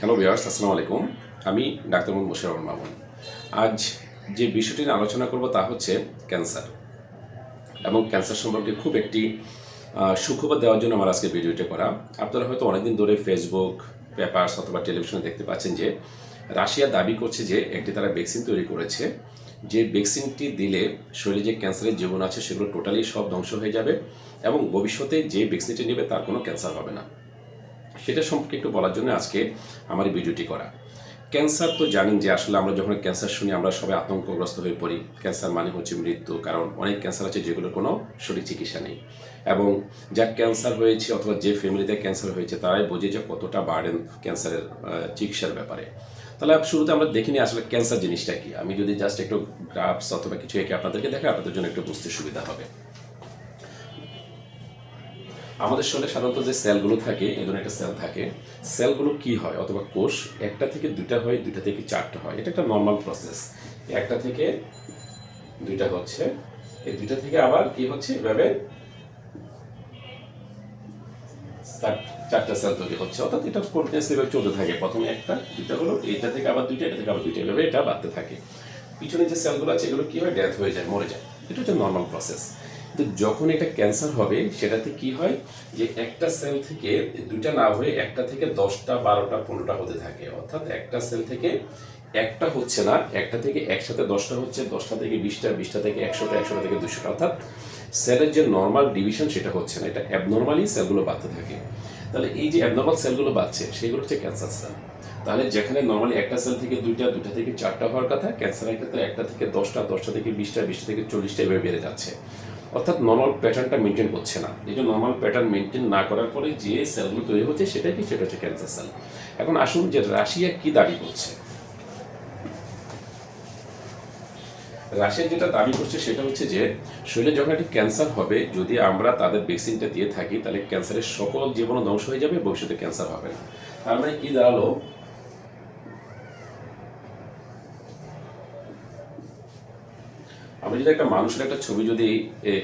Hello বিয়ার্স আসসালামু আলাইকুম আমি ডাক্তার মোহাম্মদ মোশারফ মামুন। আজ যে বিষয়টি নিয়ে আলোচনা করব তা হচ্ছে ক্যান্সার এবং ক্যান্সার সম্পর্কে খুব একটি সুখবর দেওয়ার জন্য আমার আজকে ভিডিওটি করা। আপনারা হয়তো অনেকদিন ধরে ফেসবুক পেপারস অথবা টেলিভিশনে দেখতে পাচ্ছেন যে রাশিয়া দাবি করছে যে একটি তারা ভ্যাকসিন তৈরি করেছে। যে ভ্যাকসিনটি দিলে শরীরে যে ক্যান্সারের জীবন আছে সেগুলো টোটালি সব ধ্বংস হয়ে যাবে এবং ভবিষ্যতে যে ভ্যাকসিনটি নেবে তার কোনো ক্যান্সার হবে না। সেটা সম্পর্কে একটু বলার জন্য আজকে আমার এই ভিডিওটি করা। ক্যান্সার তো জানেন যে আসলে আমরা যখন ক্যান্সার শুনি, আমরা সবাই আতঙ্কগ্রস্ত হয়ে পড়ি। ক্যান্সার মানে হচ্ছে মৃত্যু, কারণ অনেক ক্যান্সার আছে যেগুলোর কোনো সঠিক চিকিৎসা নেই। এবং যার ক্যান্সার হয়েছে অথবা যে ফ্যামিলিতে ক্যান্সার হয়েছে, তারাই বোঝে যে কতটা বার্ডেন ক্যান্সারের চিকিৎসার ব্যাপারে। তাহলে শুরুতে আমরা দেখিনি আসলে ক্যান্সার জিনিসটা কি। আমি যদি জাস্ট একটু গ্রাফস অথবা কিছু একে আপনাদেরকে দেখে আপনাদের জন্য একটু বুঝতে সুবিধা হবে। আমাদের শরীরে সাধারণত যে সেলগুলো থাকে, এই ধরনের একটা সেল থাকে, সেলগুলো কি হয় অথবা কোষ, একটা থেকে দুইটা হয়, দুইটা থেকে চারটা হয়, এটা একটা নর্মাল প্রসেস একটা থেকে দুইটা হচ্ছে, এই দুইটা থেকে আবার কি হচ্ছে, এভাবে চার- চারটা সেল তৈরি হচ্ছে। অর্থাৎ এটা কন্টিনিউসলি এভাবে চলতে থাকে। প্রথমে একটা, দুইটা হলো, এইটা থেকে আবার দুইটা, এটা থেকে আবার দুইটা, এভাবে এটা বাড়তে থাকে। পিছনে যে সেলগুলো আছে, এগুলো কি হয়? ডেথ হয়ে যায়, মরে যায়। এটা হচ্ছে নর্মাল প্রসেস কিন্তু যখন এটা ক্যান্সার হবে, সেটাতে কি হয় যে একটা সেল থেকে দুইটা না হয়ে একটা থেকে দশটা, বারোটা, পনেরোটা হতে থাকে। অর্থাৎ একটা সেল থেকে একটা হচ্ছে না, একটা থেকে একসাথে দশটা হচ্ছে, দশটা থেকে বিশটা বিশটা থেকে একশোটা একশোটা থেকে দুশোটা অর্থাৎ সেলের যে নর্মাল ডিভিশন সেটা হচ্ছে না। এটা অ্যাবনর্মালি সেলগুলো বাড়তে থাকে। তাহলে এই যে অ্যাবনর্মাল সেলগুলো বাড়ছে, সেগুলো হচ্ছে ক্যান্সার সেল। তাহলে যেখানে নর্মালি একটা সেল থেকে দুইটা দুইটা থেকে চারটা হওয়ার কথা, ক্যান্সারের ক্ষেত্রে একটা থেকে দশটা দশটা থেকে বিশটা বিশটা থেকে চল্লিশটা এভাবে বেড়ে যাচ্ছে। অর্থাৎ নর্মাল প্যাটার্নটা মেনটেন করছে না। এই যে নর্মাল প্যাটার্ন মেনটেন না করার পরে যে সেলগুলো তৈরি হচ্ছে সেটা কি? সেটা হচ্ছে ক্যান্সার সেল এখন আসুন যে রাশিয়া কি দাবি করছে। রাশিয়া যেটা দাবি করছে সেটা হচ্ছে যে, শরীরে যখন একটি ক্যান্সার হবে, যদি আমরা তাদের ভ্যাকসিনটা দিয়ে থাকি, তাহলে ক্যান্সারের সকল জীবনও ধ্বংস হয়ে যাবে, ভবিষ্যতে ক্যান্সার হবে না। তার মানে কি দাঁড়াল? আমি যদি একটা মানুষের একটা ছবি যদি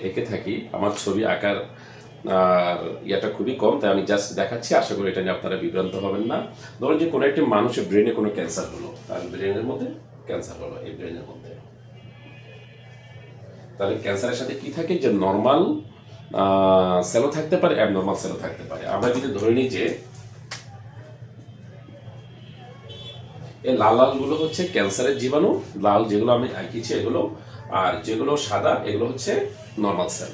এঁকে থাকি, আমার ছবি আঁকার, আর ইয়েটা খুবই কম, তাই আমি জাস্ট দেখাচ্ছি, আশা করি এটা নিয়ে আপনারা বিভ্রান্ত হবেন না। ধরুন যে কোনো একটি মানুষের ব্রেনে কোনো ক্যান্সার হলো, তার ব্রেনের মধ্যে ক্যান্সার হলো, এই ব্রেনের মধ্যে। তাহলে ক্যান্সারের সাথে কি থাকে? যে নর্মাল সেলও থাকতে পারে অ্যাবনর্মাল সেলও থাকতে পারে। আমরা যদি ধরে নিই যে, এই লাল লালগুলো হচ্ছে ক্যান্সারের জীবাণু, লাল যেগুলো আমি আঁকিয়েছি এগুলো আর যেগুলো সাদা, এগুলো হচ্ছে নর্মাল সেল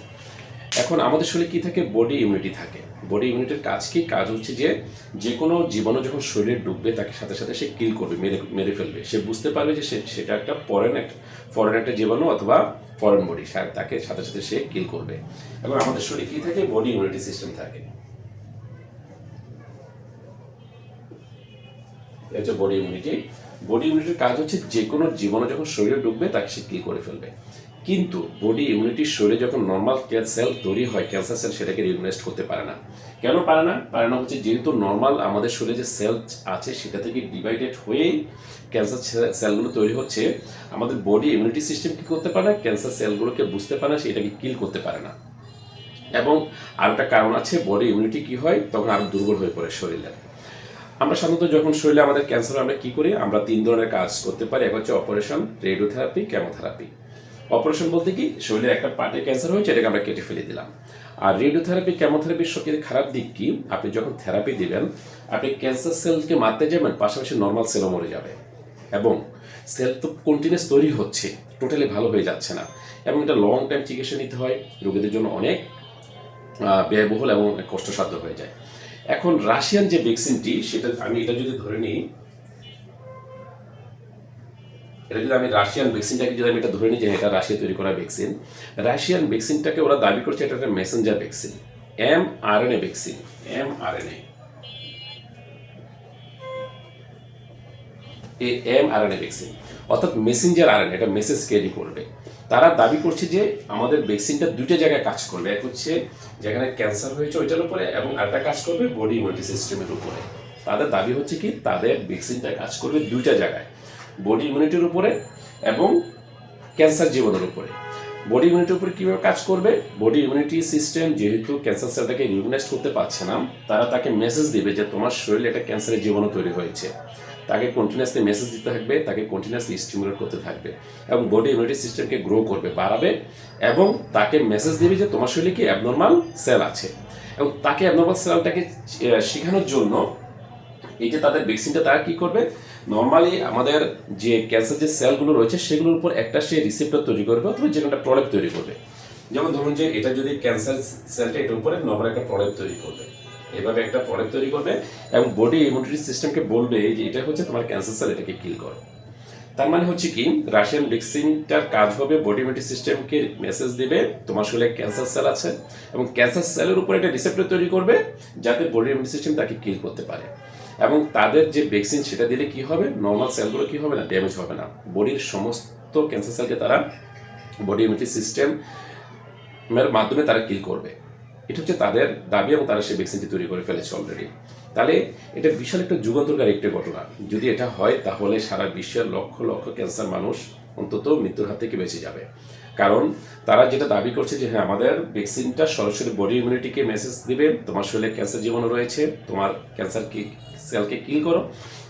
এখন আমাদের শরীরে কি থাকে? বডি ইমিউনিটি থাকে। বডি ইমিউনিটির কাজ কি? কাজ হচ্ছে যে যে কোনো জীবাণু যখন শরীরে ঢুকবে, তাকে সাথে সাথে সে কিল করবে, মেরে মেরে ফেলবে। সে বুঝতে পারবে যে সে- সেটা একটা ফরেন একটা ফরেন একটা জীবাণু অথবা ফরেন বডি তাকে সাথে সাথে সে কিল করবে। এবং আমাদের শরীরে কি থাকে? বডি ইমিউনিটি সিস্টেম থাকে। এটা বডি ইমিউনিটি বডি ইমিউনিটির কাজ হচ্ছে যে কোনো জীবাণু যখন শরীরে ঢুকবে, তাকে সে কিল করে ফেলবে। কিন্তু বডি ইমিউনিটির শরীরে যখন নর্মাল সেল তৈরি হয় ক্যান্সার সেল সেটাকে রিকগনাইজ করতে পারে না। কেন পারে না? পারে না হচ্ছে যেহেতু নর্মাল আমাদের শরীরে যে সেল আছে, সেটা থেকে ডিভাইডেড হয়েই ক্যান্সার সেলগুলো তৈরি হচ্ছে। আমাদের বডি ইমিউনিটি সিস্টেম কি করতে পারে না? ক্যান্সার সেলগুলোকে বুঝতে পারে না সেটাকে কিল করতে পারে না। এবং আরেকটা কারণ আছে বডি ইমিউনিটি কি হয়? তখন আরও দুর্বল হয়ে পড়ে শরীরের। আমরা সাধারণত যখন শরীরে আমাদের ক্যান্সার আমরা কি করি? আমরা তিন ধরনের কাজ করতে পারি। এক হচ্ছে অপারেশন, রেডিওথেরাপি, কেমোথেরাপি। অপারেশন বলতে কি? শরীরে একটা পার্টে ক্যান্সার হয়েছে, এটাকে আমরা কেটে ফেলে দিলাম। আর রেডিওথেরাপি, কেমোথেরাপির সবচেয়ে খারাপ দিক কি? আপনি যখন থেরাপি দিবেন, আপনি ক্যান্সার সেলকে মারতে যাবেন, পাশাপাশি নর্মাল সেলও মরে যাবে। এবং সেল তো কন্টিনিউস তৈরি হচ্ছে টোটালি ভালো হয়ে যাচ্ছে না। এবং এটা লং টাইম চিকিৎসা নিতে হয়, রোগীদের জন্য অনেক ব্যয়বহুল এবং কষ্টসাধ্য হয়ে যায়। এখন রাশিয়ান যে ভ্যাকসিনটি, সেটা আমি এটা যদি ধরে নিই, এটা যদি আমি রাশিয়ান ভ্যাকসিনটাকে যদি আমি এটা ধরে নিই যে এটা রাশিয়া তৈরি করা ভ্যাকসিন, রাশিয়ান ভ্যাকসিনটাকে ওরা দাবি করছে এটা একটা messenger vaccine M R N A vaccine M R N A M R N A vaccine, অর্থাৎ মেসেঞ্জার আর এন এটা মেসেজ ক্যারি করবে। তারা দাবি করছে যে আমাদের ভ্যাকসিনটা দুইটা জায়গায় কাজ করবে। এক হচ্ছে যেখানে ক্যান্সার হয়েছে ওইটার উপরে এবং আরেকটা কাজ করবে বডি ইমিউনিটি সিস্টেমের উপরে। তাদের দাবি হচ্ছে কি, তাদের ভ্যাকসিনটা কাজ করবে দুইটা জায়গায়, বডি ইমিউনিটির উপরে এবং ক্যান্সার জীবনের উপরে। বডি ইমিউনিটির উপরে কীভাবে কাজ করবে? বডি ইমিউনিটি সিস্টেম যেহেতু ক্যান্সার সেলটাকে রিউগনাইজ করতে পারছে না, তারা তাকে মেসেজ দিবে যে তোমার শরীরে একটা ক্যান্সারের জীবনও তৈরি হয়েছে। তাকে কন্টিনিউসলি মেসেজ দিতে থাকবে, তাকে কন্টিনিউসলি স্টিমুলেট করতে থাকবে এবং বডি ইমিউনিটি সিস্টেমকে গ্রো করবে, বাড়াবে এবং তাকে মেসেজ দেবে যে তোমার শরীরে কি অ্যাবনর্মাল সেল আছে। এবং তাকে অ্যাবনর্মাল সেলটাকে শেখানোর জন্য এই যে তাদের ভ্যাকসিনটা তারা কি করবে? নর্মালি আমাদের যে ক্যান্সার যে সেলগুলো রয়েছে, সেগুলোর উপর একটা সে রিসেপ্টর তৈরি করবে অথবা যে একটা প্রলেপ তৈরি করবে। যেমন ধরুন যে এটা যদি ক্যান্সার সেলটা এটার উপরে নর্মাল একটা প্রলেপ তৈরি করবে। এভাবে একটা প্রলেপ তৈরি করবে এবং বডি ইমিউনিটি সিস্টেমকে বলবে যে এটা হচ্ছে তোমার ক্যান্সার সেল এটাকে কিল করো। তার মানে হচ্ছে কি রাশিয়ান ভ্যাকসিনটার কাজ হবে বডি ইমিউনিটি সিস্টেমকে মেসেজ দেবে, তোমার শরীরে ক্যান্সার সেল আছে এবং ক্যান্সার সেলের উপর একটা রিসেপ্টর তৈরি করবে, যাতে বডি ইমিউনিটি সিস্টেম তাকে কিল করতে পারে। এবং তাদের যে ভ্যাকসিন সেটা দিলে কি হবে? নর্মাল সেলগুলো কি হবে না? ড্যামেজ হবে না। বডির সমস্ত ক্যান্সার সেলকে তারা বডি ইমিউনিটি সিস্টেম এর মাধ্যমে তারা কিল করবে। এটা হচ্ছে তাদের দাবি এবং তারা সেই ভ্যাকসিনটি তৈরি করে ফেলেছে অলরেডি তাহলে এটা বিশাল একটা যুগান্তরকারী একটা ঘটনা। যদি এটা হয়, তাহলে সারা বিশ্বের লক্ষ লক্ষ ক্যান্সার মানুষ অন্তত মৃত্যুর হাত থেকে বেঁচে যাবে। কারণ তারা যেটা দাবি করছে যে হ্যাঁ আমাদের ভ্যাকসিনটা সরাসরি বডি ইমিউনিটিকে মেসেজ দিবে, তোমার শরীরে ক্যান্সার জীবাণু রয়েছে, তোমার ক্যান্সার কি সেলকে কিল করো।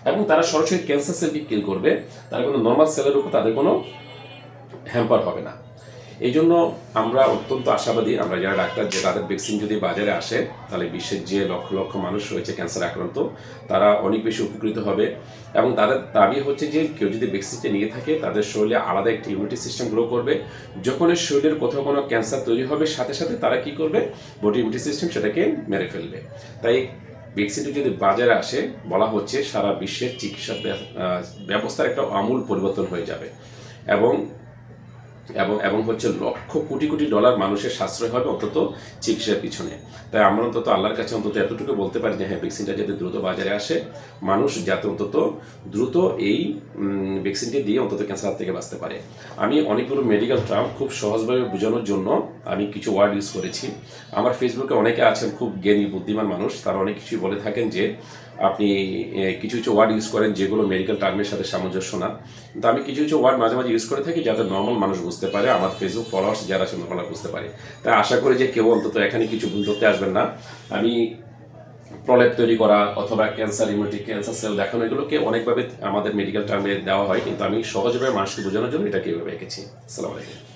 এবং তারা সরাসরি ক্যান্সার সেলকে কিল করবে, তারা কোনো নর্মাল সেলের উপর তাদের কোনো হ্যাম্পার হবে না। এই জন্য আমরা অত্যন্ত আশাবাদী, আমরা যারা ডাক্তার, যে তাদের ভ্যাকসিন যদি বাজারে আসে, তাহলে বিশ্বের যে লক্ষ লক্ষ মানুষ রয়েছে ক্যান্সার আক্রান্ত, তারা অনেক বেশি উপকৃত হবে। এবং তাদের দাবি হচ্ছে যে, কেউ যদি ভ্যাকসিনটা নিয়ে থাকে, তাদের শরীরে আলাদা একটি ইমিউনিটি সিস্টেম গ্রো করবে। যখন শরীরের কোথাও কোনো ক্যান্সার তৈরি হবে, সাথে সাথে তারা কি করবে? বডি ইমিউনিটি সিস্টেম সেটাকে মেরে ফেলবে। তাই ভ্যাকসিনটি যদি বাজারে আসে, বলা হচ্ছে সারা বিশ্বের চিকিৎসা ব্যবস্থার একটা আমূল পরিবর্তন হয়ে যাবে। এবং এবং এবং হচ্ছে লক্ষ কোটি কোটি ডলার মানুষের সাশ্রয় হবে অন্তত চিকিৎসার পিছনে। তাই আমরা অন্তত আল্লাহর কাছে অন্তত এতটুকু বলতে পারি যে হ্যাঁ ভ্যাকসিনটা যাতে দ্রুত বাজারে আসে, মানুষ যাতে অন্তত দ্রুত এই ভ্যাকসিনটি দিয়ে অন্তত ক্যান্সার থেকে বাঁচতে পারে। আমি অনেকগুলো মেডিকেল টার্ম খুব সহজভাবে বোঝানোর জন্য আমি কিছু ওয়ার্ড ইউজ করেছি। আমার ফেসবুকে অনেকে আছেন, খুব জ্ঞানী, বুদ্ধিমান মানুষ। তারা অনেক কিছুই বলে থাকেন যে, আপনি কিছু কিছু ওয়ার্ড ইউজ করেন যেগুলো মেডিকেল টার্মের সাথে সামঞ্জস্য না। কিন্তু আমি কিছু কিছু ওয়ার্ড মাঝে মাঝে ইউজ করে থাকি যাতে নর্মাল মানুষ বুঝতে পারে, আমার ফেসবুক ফলোয়ার্স যারা আছে নর্মাল বুঝতে পারে। তাই আশা করি যে কেউ অন্তত এখানে কিছু ভুল ধরতে আসবেন না। আমি প্রলেপ তৈরি করা অথবা ক্যান্সার ইমিউনিটি ক্যান্সার সেল দেখানো, এগুলোকে অনেকভাবে আমাদের মেডিকেল টার্মে দেওয়া হয়। কিন্তু আমি সহজভাবে মানুষকে বোঝানোর জন্য এটাকে এভাবে এঁকেছি। আসসালামু আলাইকুম।